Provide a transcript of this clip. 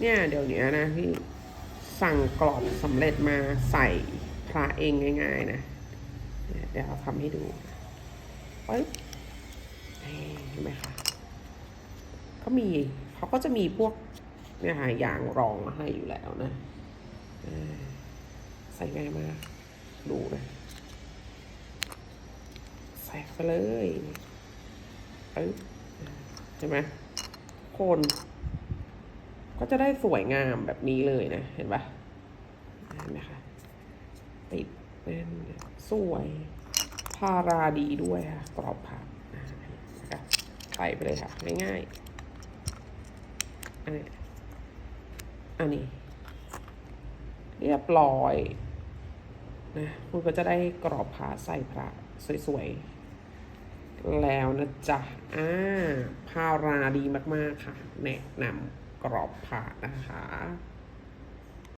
เนี่ยเดี๋ยวนี้นะพี่สั่งกรอบสำเร็จมาใส่พระเองง่าย ๆ นะ เดี๋ยวเราทำให้ดูปึ๊บนี่เห็นไหมคะเขามีเขาก็จะมีพวกเนี่ยค่ะยางรองมาให้อยู่แล้วนะใส่ง่ายมากดูนะ ใส่เข้าไปเลยปึ๊บเห็นไหมโคน ก็จะได้สวยงามแบบนี้เลยนะ เห็นปะเห็นไหมคะ ติดเป็นสวยพาราดีด้วยค่ะ กรอบผักนะคะใส่ไปเลยค่ะ ง่ายๆ อันนี้ อันนี้ เรียบร้อยนะคุณก็จะได้กรอบผาใส่พระสวยๆ แล้วนะจ๊ะอ่าพาราดีมากๆค่ะ แนะนำ กรอบผานะคะ